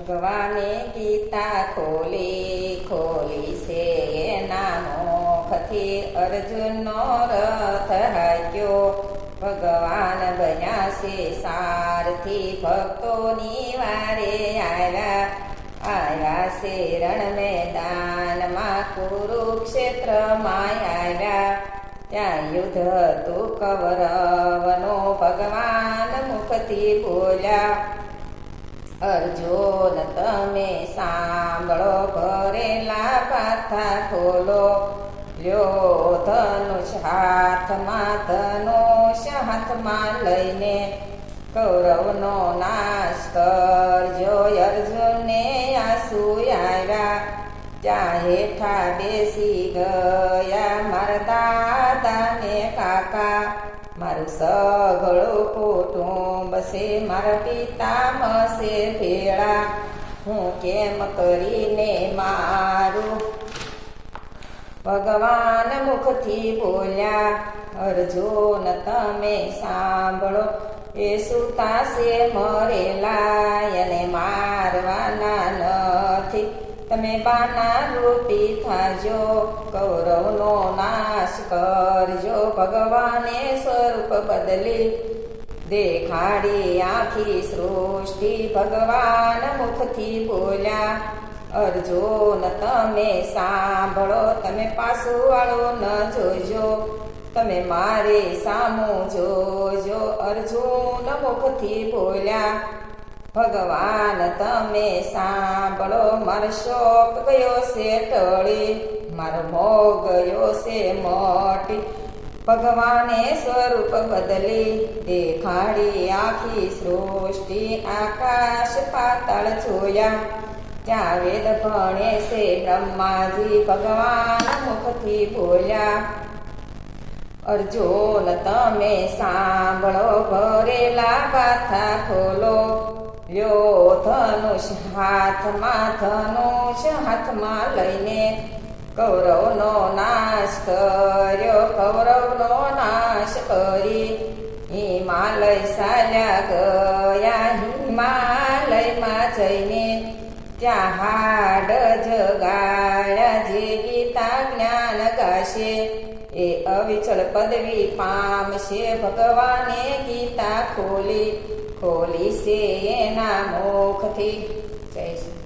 ભગવાને ગીતા ખોલી ખોલી છે એના મુખથી અર્જુનનો રથ હાક્યો. ભગવાન બન્યા છે સારથી ભક્તોની વારે આવ્યા આવ્યા છે રણ મેદાનમાં કુરુક્ષેત્રમાં આવ્યા ત્યાં યુદ્ધ હતું કૌરવનો ભગવાન મુખથી બોલ્યા. અર્જુન તમે સાંભળો, ભરેલા પાથા ખોલો. લ્યો ધનુષ હાથમાં ધનુષ હાથમાં લઈને કૌરવનો નાશ કરજો. અર્જુનને આંસુ આવ્યા ત્યાં હેઠા બેસી ગયા મારા દાદા ને કાકા. મારું સઘળો કુટુંબ છે, મારા પિતા મસે ભેળા. હું કેમ કરીને મારું? ભગવાન મુખથી બોલ્યા અર્જુન તમે સાંભળો. એ સુતા છે મરેલા મારવાના નથી તમે બાના રૂપી થાજો, કૌરવનો નાશ કરજો, ભગવાને સ્વરૂપ બદલી. દેખાડી આખી સૃષ્ટિ ભગવાન મુખથી બોલ્યા, અર્જુન, તમે સાંભળો, તમે પાછું વાળો ન જોજો, તમે મારે સામું જોજો. અર્જુન મુખથી બોલ્યા ભગવાન તમે સાંભળો મારો શોક ગયો છે ટળી, મારો મોહ ગયો છે મોટી. ભગવાને સ્વરૂપ બદલી, દેખાડી આખી સૃષ્ટિ આકાશ પાતાળ જોયા. ત્યાં વેદ ભણે છે બ્રહ્માજી, ભગવાન મુખથી બોલ્યા, અર્જુન, તમે સાંભળો ભરેલા ગાથા ખોલો. લ્યો ધનુષ હાથમાં ધનુષ હાથમાં લઈને કૌરવનો નાશ કર્યો કૌરવનો નાશ કરી હિમાલય સાલ્યા ગયા હિમાલયમાં જઈને ત્યાં હાડ જગાડ્યા જે ગીતા જ્ઞાન ગાશે એ અવિચળ પદવી પામશે ભગવાને ગીતા ખોલી. પોલીસે એના મુખથી જય